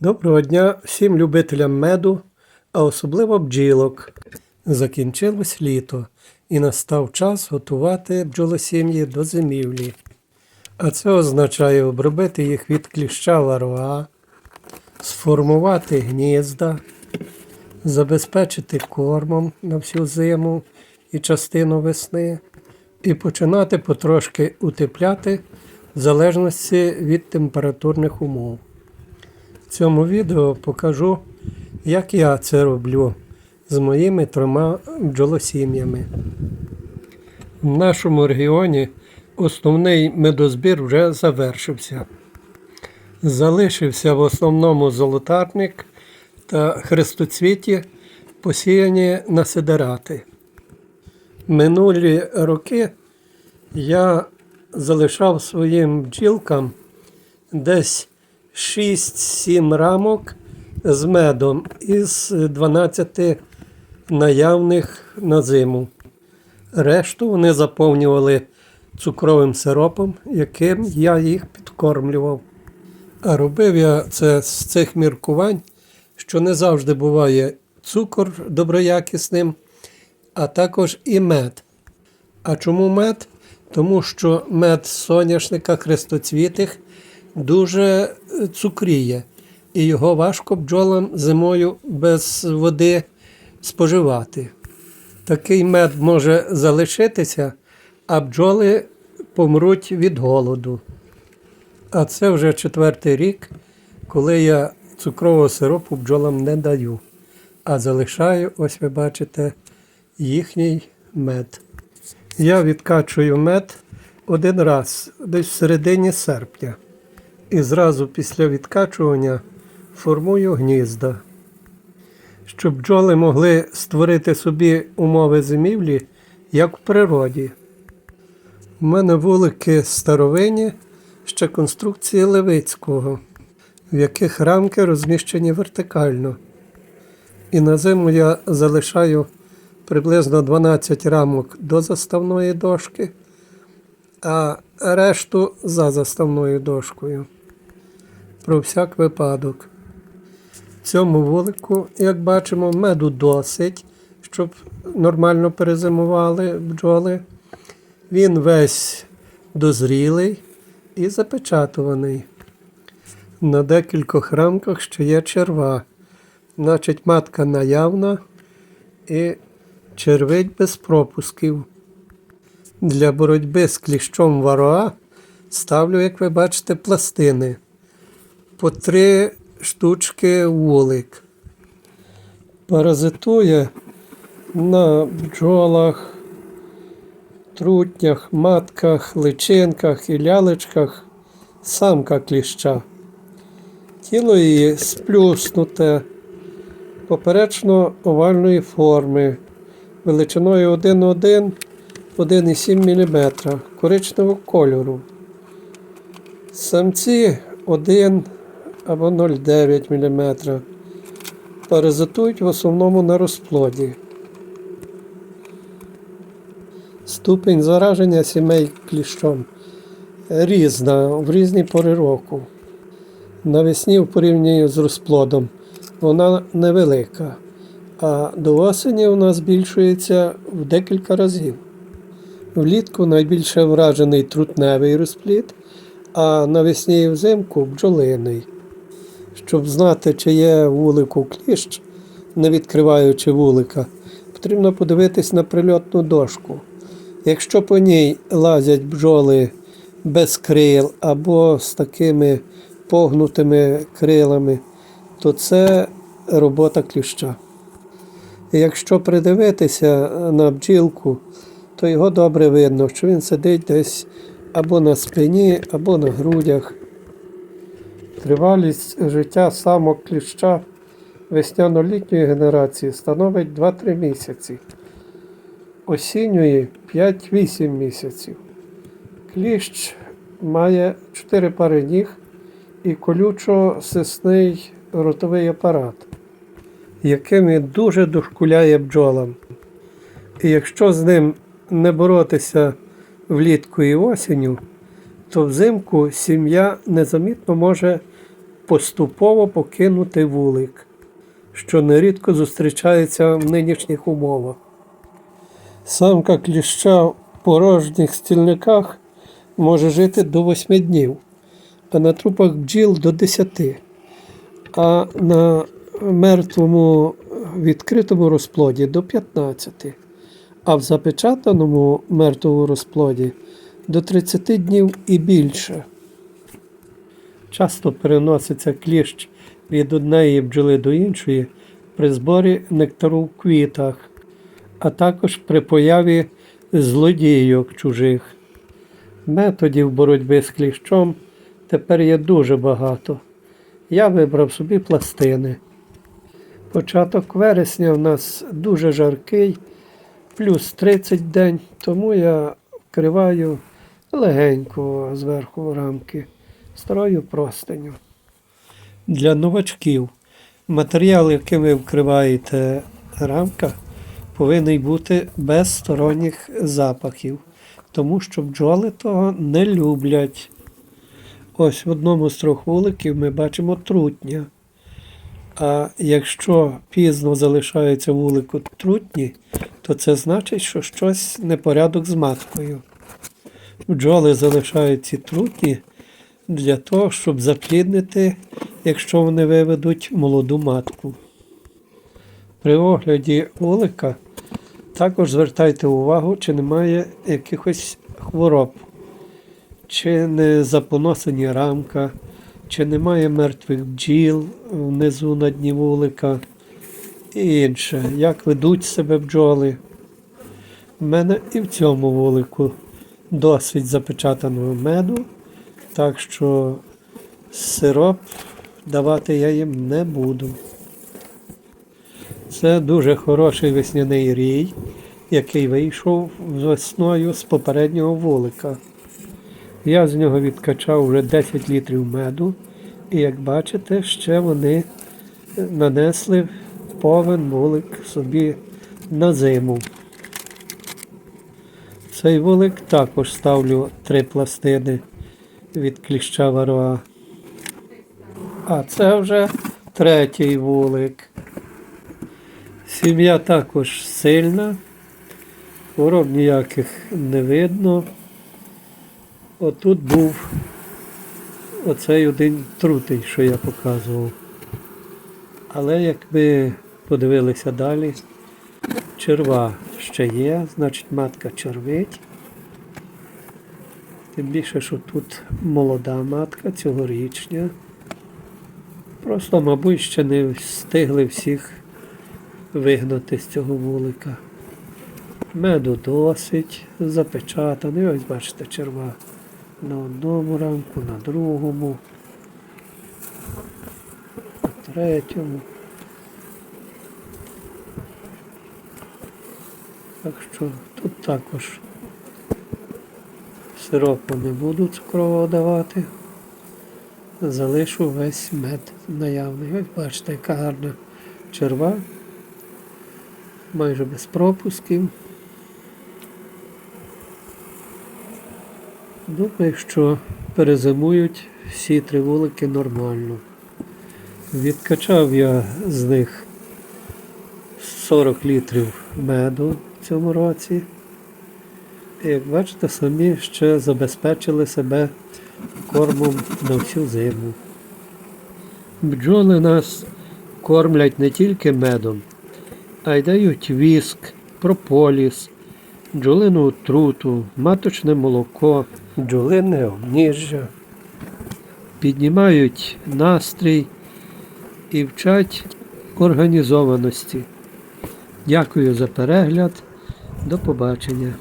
Доброго дня всім любителям меду, а особливо бджілок. Закінчилось літо і настав час готувати бджолосім'ї до зимівлі. А це означає обробити їх від кліща варва, сформувати гнізда, забезпечити кормом на всю зиму і частину весни, і починати потрошки утепляти в залежності від температурних умов. Цьому відео покажу, як я це роблю з моїми трьома бджолосім'ями. В нашому регіоні основний медозбір вже завершився. Залишився в основному золотарник та хрестоцвіті, посіяні на сидерати. Минулі роки я залишав своїм бджілкам десь 6-7 рамок з медом із 12 наявних на зиму. Решту вони заповнювали цукровим сиропом, яким я їх підкормлював. А робив я це з цих міркувань, що не завжди буває цукор доброякісним, а також і мед. А чому мед? Тому що мед соняшника хрестоцвітих дуже е, цукріє, і його важко бджолам зимою без води споживати. Такий мед може залишитися, а бджоли помруть від голоду. А це вже четвертий рік, коли я цукрового сиропу бджолам не даю, а залишаю, ось ви бачите, їхній мед. Я відкачую мед один раз, десь в середині серпня. І зразу після відкачування формую гнізда. Щоб бджоли могли створити собі умови зимівлі, як в природі. У мене вулики старовинні, ще конструкції Левицького, в яких рамки розміщені вертикально. І на зиму я залишаю приблизно 12 рамок до заставної дошки, а решту за заставною дошкою. Про всяк випадок. В цьому вулику, як бачимо, меду досить, щоб нормально перезимували бджоли. Він весь дозрілий і запечатуваний. На декількох рамках ще є черва. Значить, матка наявна і червить без пропусків. Для боротьби з кліщом вароа ставлю, як ви бачите, пластини. По три штучки вулик. Паразитує на бджолах, трутнях, матках, личинках і лялечках самка кліща. Тіло її сплюснуте, поперечно овальної форми, величиною 1,1 1,7 мм коричневого кольору. Самці 1 або 0,9 мм. Паразитують в основному на розплоді. Ступень зараження сімей кліщом різна в різні пори року. Навесні в порівнянні з розплодом вона невелика, а до осені вона збільшується в декілька разів. Влітку найбільше вражений трутневий розплід, а навесні і взимку бджолиний. Щоб знати, чи є вулику кліщ, не відкриваючи вулика, потрібно подивитись на прильотну дошку. Якщо по ній лазять бджоли без крил або з такими погнутими крилами, то це робота кліща. Якщо придивитися на бджілку, то його добре видно, що він сидить десь або на спині, або на грудях. Тривалість життя самок кліща весняно-літньої генерації становить 2-3 місяці, осінньої 5-8 місяців. Кліщ має 4 пари ніг і колючо-сисний ротовий апарат, яким він дуже дошкуляє бджолам. І якщо з ним не боротися влітку і осінню, то взимку сім'я незамітно може поступово покинути вулик, що нерідко зустрічається в нинішніх умовах. Самка кліща в порожніх стільниках може жити до 8 днів, а на трупах бджіл до 10, а на мертвому відкритому розплоді до 15, а в запечатаному мертвому розплоді до 30 днів і більше. Часто переноситься кліщ від однієї бджоли до іншої при зборі нектару в квітах, а також при появі злодійок чужих. Методів боротьби з кліщом тепер є дуже багато. Я вибрав собі пластини. Початок вересня в нас дуже жаркий, плюс 30 день, тому я вкриваю легенько зверху рамки старою простиню. Для новачків матеріал, яким ви вкриваєте рамка, повинен бути без сторонніх запахів, тому що бджоли того не люблять. Ось в одному з трьох вуликів ми бачимо трутня. А якщо пізно залишаються вулику трутні, то це значить, що щось непорядок з маткою. Бджоли залишають ці трутні для того, щоб запліднити, якщо вони виведуть молоду матку. При огляді вулика також звертайте увагу, чи немає якихось хвороб, чи не запоносені рамка, чи немає мертвих бджіл внизу на дні вулика і інше, як ведуть себе бджоли. У мене і в цьому вулику досить запечатаного меду, так що сироп давати я їм не буду. Це дуже хороший весняний рій, який вийшов весною з попереднього вулика. Я з нього відкачав вже 10 літрів меду, і як бачите, ще вони нанесли повен вулик собі на зиму. Цей вулик також ставлю три пластини від кліща вароа. А це вже третій вулик. Сім'я також сильна, хвороб ніяких не видно. Отут був оцей один трутий, що я показував. Але як ми подивилися далі, черва ще є, значить матка червить. Тим більше, що тут молода матка цьогорічня. Просто, мабуть, ще не встигли всіх вигнати з цього вулика. Меду досить запечатаний. Ось бачите, черва на одному рамку, на другому, на третьому. Так що тут також сиропу не буду цукрового давати. Залишу весь мед наявний. Ось бачите, яка гарна черва. Майже без пропусків. Думаю, що перезимують всі три вулики нормально. Відкачав я з них 40 літрів меду в цьому році. Як бачите, самі ще забезпечили себе кормом на всю зиму. Бджоли нас кормлять не тільки медом, а й дають віск, прополіс, бджолину отруту, маточне молоко, бджолине обніжжя. Піднімають настрій і вчать організованості. Дякую за перегляд. До побачення.